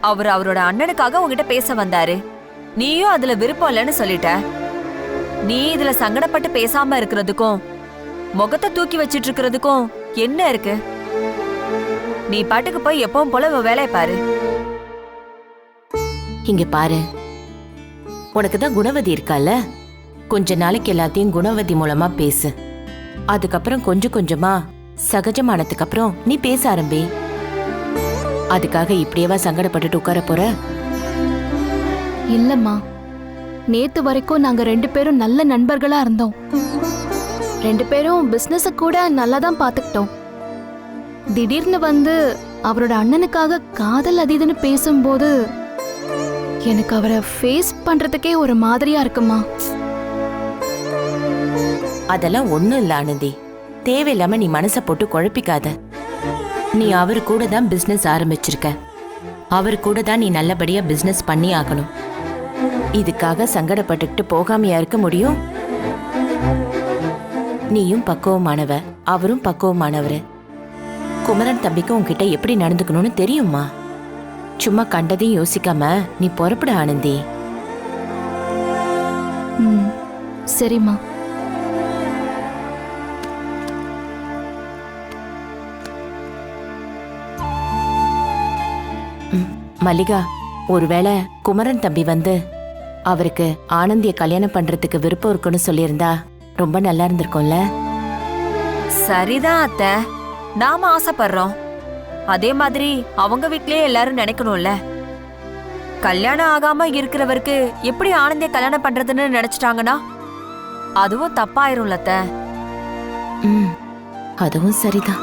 அவர் அவரோட அண்ணனுக்காக உங்ககிட்ட பேச வந்தாரு. நீயும் அதுல விருப்பம் இல்லைன்னு சொல்லிட்ட. நீ இதுல சங்கடப்பட்டு பேசாம இருக்கிறதுக்கும் முகத்தை தூக்கி வச்சிட்டு இருக்கிறதுக்கும் என்ன இருக்கு? நீ பாட்டுக்கு போய் எப்பவும் போல உன் வேலையை பாரு. இங்க பாரு. உனக்கு தான் குணவதி இருக்கால? கொஞ்ச நாளைக்கு எல்லாத்தையும் குணவதி மூலமா பேசு. அதுக்கப்புறம் கொஞ்சம் கொஞ்சமா சகஜமானதுக்கு அப்புறம் நீ பேச ஆரம்பி. அதுக்காக இப்படியேவா சங்கடப்பட்டுட்டு உட்கார போற? இல்லம்மா. நேத்து வரைக்கும் நாங்க ரெண்டு பேரும் நல்ல நண்பர்களா இருந்தோம். ரெண்டு பேரும் பிசினஸ கூட நல்லா தான் பாத்துக்கிட்டோம். திடீர்னு வந்து அவரோட அண்ணனுக்காக காதல் அதீதுன்னு பேசும்போது எனக்கு அவரை ஃபேஸ் பண்றதுக்கே ஒரு மாதிரியா இருக்குமா. அதெல்லாம் ஒண்ணும் இல்ல ஆனந்தி. தேவையில்லாம நீ மனசை போட்டு குழப்பிக்காத. நீ அவர் கூட தான் பிஸ்னஸ் ஆரம்பிச்சிருக்க. அவர் கூட தான் நீ நல்லபடியாக பிஸ்னஸ் பண்ணி ஆகணும் இதுக்காக சங்கடப்பட்டுக்கிட்டு போகாமையா இருக்க முடியும்? நீயும் பக்குவமானவ அவரும் பக்குவமானவர். குமரன் தம்பிக்கு உன்கிட்ட எப்படி நடந்துக்கணும்னு தெரியுமா? சும்மா கண்டதையும் யோசிக்காம நீ புறப்பட ஆனந்தி. ம் சரிம்மா. மல்லிகா ஒருவேளை குமரன் தம்பி வந்து அவருக்கு ஆனந்திய கல்யாணம் பண்றதுக்கு விருப்பம் இருக்குன்னு சொல்லியிருந்தா ரொம்ப நல்லா இருந்திருக்கும்ல? சரிதான் அத்தை. நாம ஆசைப்படுறோம். அதே மாதிரி அவங்க வீட்லயே எல்லாரும் நினைக்கணும்ல. கல்யாணம் ஆகாம இருக்கிறவருக்கு எப்படி ஆனந்திய கல்யாணம் பண்றதுன்னு நினைச்சிட்டாங்கன்னா அதுவும் தப்பாயிரும்ல அத்தை. அதுவும் சரிதான்.